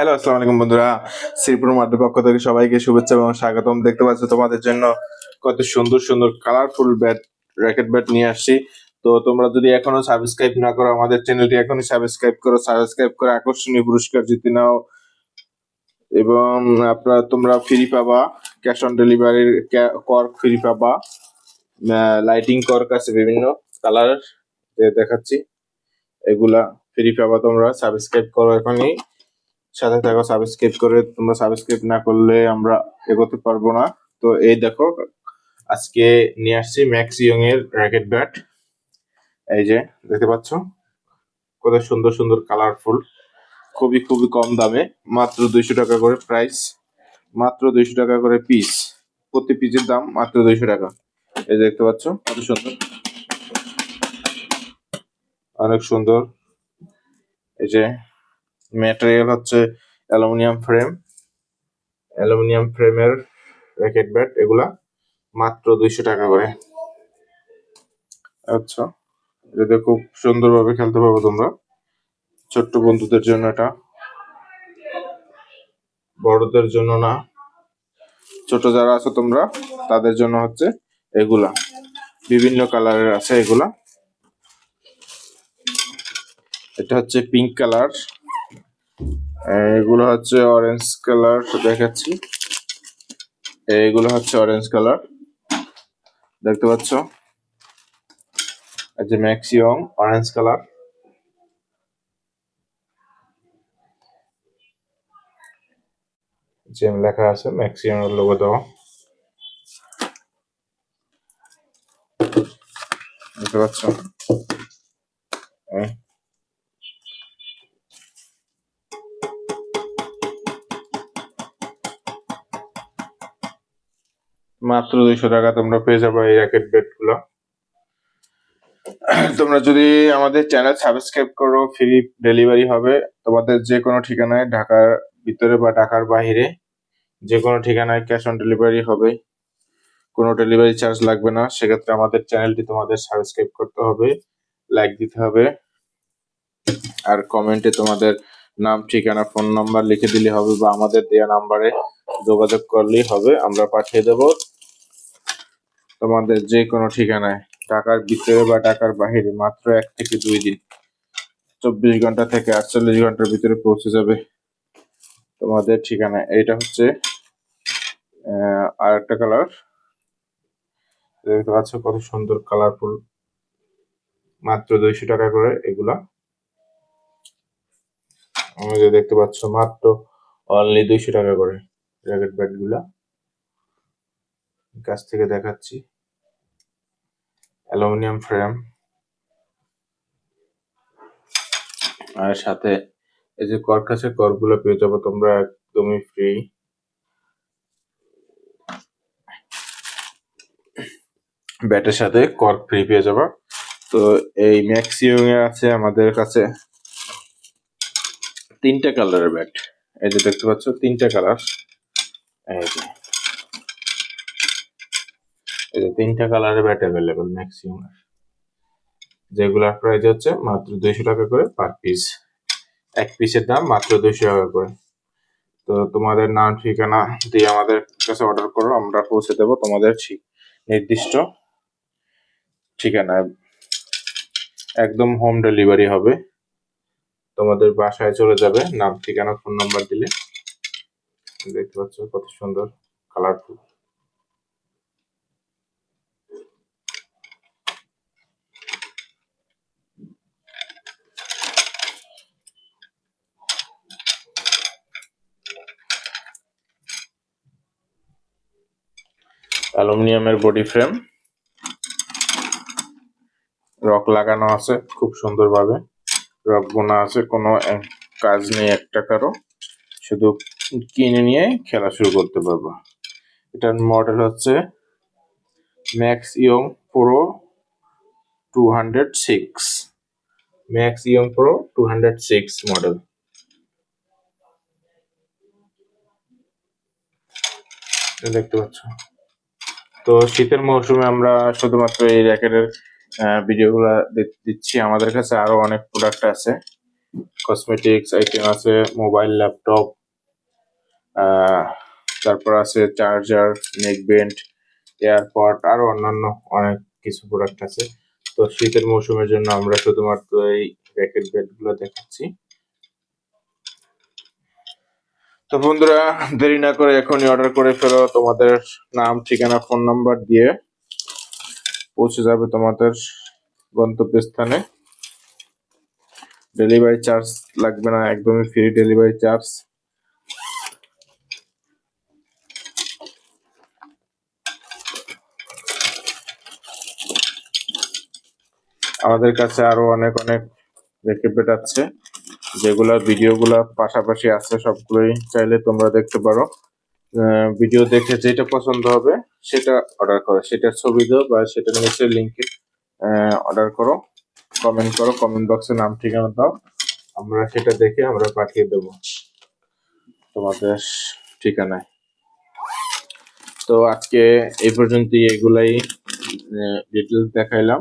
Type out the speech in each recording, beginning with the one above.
Hello, আসসালামু আলাইকুম বন্ধুরা। শ্রীপুর মাঠের পক্ষ থেকে সবাইকে শুভেচ্ছা এবং স্বাগতম। দেখতে পাচ্ছ তোমাদের জন্য কত সুন্দর সুন্দর কালারফুল ব্যাট র্যাকেট ব্যাট নিয়ে আসছি। তো তোমরা যদি এখনও সাবস্ক্রাইব না করো আমাদের চ্যানেলটি এখনই সাবস্ক্রাইব করো সাবস্ক্রাইব করে আকর্ষণীয় পুরস্কার জিতে নাও। এবং আপনারা, তোমরা ফ্রি পাবা ক্যাশ অন ডেলিভারির কর্ক ফ্রি পাবা। লাইটিং কর্ক আছে বিভিন্ন কালারের দেখাচ্ছি, এগুলা ফ্রি পাবা তোমরা। সাবস্ক্রাইব করো এখনই। সাথে থাকো সাবস্ক্রাইব করে, তোমরা সাবস্ক্রাইব না করলে আমরা এগোতে পারব না। তো এই দেখো, আজকে নিয়ে আসছি ম্যাক্স ইয়ং এর র্যাকেট ব্যাট এই যে, দেখতে পাচ্ছ? কত সুন্দর সুন্দর কালারফুল খুবই খুবই কম দামে, মাত্র দুইশো টাকা করে প্রাইস মাত্র দুইশো টাকা করে পিস প্রতি পিসের দাম মাত্র দুইশো টাকা। এই যে, দেখতে পাচ্ছ? কত সুন্দর। অনেক সুন্দর। এই যে ম্যাটেরিয়াল হচ্ছে অ্যালুমিনিয়াম ফ্রেম। অ্যালুমিনিয়াম ফ্রেমের র্যাকেট ব্যাট, এগুলা মাত্র দুইশো টাকা করে। আচ্ছা এটাতে খুব সুন্দরভাবে খেলতে পারবে তোমরা। ছোট্ট বন্ধুদের জন্য এটা। বড়দের জন্য না। ছোট যারা আছো তোমরা, তাদের জন্য হচ্ছে এগুলা। বিভিন্ন কালারের আছে এগুলা। এটা হচ্ছে পিঙ্ক কালার। এগুলো হচ্ছে অরেঞ্জ কালার দেখাচ্ছি। এগুলো হচ্ছে অরেঞ্জ কালার দেখতে পাচ্ছ? যে ম্যাক্সিমাম অরেঞ্জ কালার যে লেখা আছে ম্যাক্সিমাম লোগো দেওয়া। দেখতে পাচ্ছ? মাত্র দুইশো টাকা তোমরা পেয়ে যাবে এই র্যাকেট বেডগুলো। তোমরা যদি আমাদের চ্যানেল সাবস্ক্রাইব করো ফ্রি ডেলিভারি হবে। তোমাদের যে কোনো ঠিকানায় ঢাকার ভিতরে বা ঢাকার বাইরে যে কোনো ঠিকানায় ক্যাশ অন ডেলিভারি হবে। কোনো ডেলিভারি চার্জ লাগবে না। সেক্ষেত্রে আমাদের চ্যানেলটি তোমাদের সাবস্ক্রাইব করতে হবে লাইক দিতে হবে। আর কমেন্টে তোমাদের নাম, ঠিকানা ফোন নাম্বার লিখে দিলে হবে বা আমাদের দেওয়া নাম্বারে যোগাযোগ করলেই হবে। আমরা পাঠিয়ে দেব। তোমাদের যে কোনো ঠিকানায়, ঢাকার ভিতরে বা ঢাকার বাহিরে, মাত্র এক থেকে দুই দিন। চব্বিশ ঘণ্টা থেকে আটচল্লিশ ঘণ্টার ভিতরে পৌঁছে যাবে তোমাদের ঠিকানায়। এইটা হচ্ছে আর একটা কালার দেখতে পাচ্ছ কত সুন্দর কালারফুল মাত্র দুইশো টাকা করে এগুলা। আমি যে দেখতে পাচ্ছ, মাত্র অনলি দুইশো টাকা করে। র্যাকেট ব্যাটগুলা। কাছ থেকে দেখাচ্ছি। Aluminium frame. আর সাথে এই যে কর্ক আছে কর্কগুলো পেয়ে যাব তোমরা একদমই ফ্রি ব্যাটের সাথে কর্ক ফ্রি পেয়ে যাবা। তো এই ম্যাক্সিমাম এ আছে আমাদের কাছে তিনটা কালারের ব্যাট। এই যে দেখতে পাচ্ছ, তিনটা কালার এই যে। তিনটা কালারের ব্যাট অ্যাভেলেবেল ম্যাক্সিমাম যেগুলার প্রাইস হচ্ছে মাত্র দুইশো টাকা করে পার পিস এক পিসের দাম মাত্র দুইশো টাকা করে। তো তোমাদের নাম, ঠিকানা দিয়ে আমাদের কাছে অর্ডার করো, আমরা পৌঁছে দেবো তোমাদের নির্দিষ্ট ঠিকানায়। একদম হোম ডেলিভারি হবে। তোমাদের বাসায় চলে যাবে। নাম, ঠিকানা ফোন নাম্বার দিলে। দেখতে পাচ্ছ কত সুন্দর কালারফুল অ্যালুমিনিয়ামের বডি ফ্রেম। রক লাগানো আছে খুব সুন্দরভাবে। রক বোনা আছে, কোনো কাজ নেই এক টাকারও শুধু কিনে নিয়ে খেলা শুরু করতে পারব। এটার মডেল হচ্ছে Max Young pro two hundred six Max Young pro two hundred six model দেখতে পাচ্ছ? তো শীতের মৌসুমে আমরা শুধুমাত্র এই র্যাকেটের ভিডিওগুলো দিচ্ছি। আমাদের কাছে আরও অনেক প্রোডাক্ট আছে। কসমেটিক্স আইটেম আছে মোবাইল ল্যাপটপ তারপর আছে চার্জার নেক বেন্ড এয়ারপড আরও অন্যান্য অনেক কিছু প্রোডাক্ট আছে। তো শীতের মৌসুমের জন্য আমরা শুধুমাত্র এই র্যাকেট বেডগুলো দেখাচ্ছি। তো বন্ধুরা, দেরি না করে এখনই অর্ডার করে ফেলো। তোমাদের নাম, ঠিকানা ফোন নাম্বার দিয়ে পৌঁছে যাবে তোমাদের গন্তব্যস্থানে। ডেলিভারি চার্জ লাগবে না, একদমই ফ্রি ডেলিভারি চার্জ আমাদের কাছে আরও অনেক অনেক রেকেট আছে যেগুলা ভিডিওগুলা পাশাপাশি আছে, সবগুলোই চাইলে তোমরা দেখতে পারো। ভিডিও দেখে যেটা পছন্দ হবে, সেটা অর্ডার করো। সেটার ছবি দাও বা সেটার নিচে লিঙ্কে অর্ডার করো। কমেন্ট করো কমেন্ট বক্সে নাম, ঠিকানা দাও। আমরা সেটা দেখে আমরা পাঠিয়ে দেব তোমাদের ঠিকানায়। তো আজকে এই পর্যন্তই, এগুলাই ডিটেলস দেখাইলাম।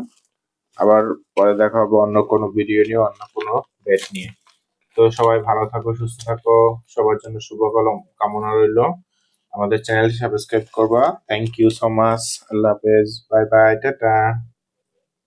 আবার পরে দেখা হবে অন্য কোনো ভিডিও নিয়ে, অন্য কোনো বেড নিয়ে। তো সবাই ভালো থাকো, সুস্থ থাকো। সবার জন্য শুভ কামনা রইল। আমাদের চ্যানেল সাবস্ক্রাইব করবা। থ্যাংক ইউ সো মাচ আল্লাহ হাফেজ। Bye bye tata.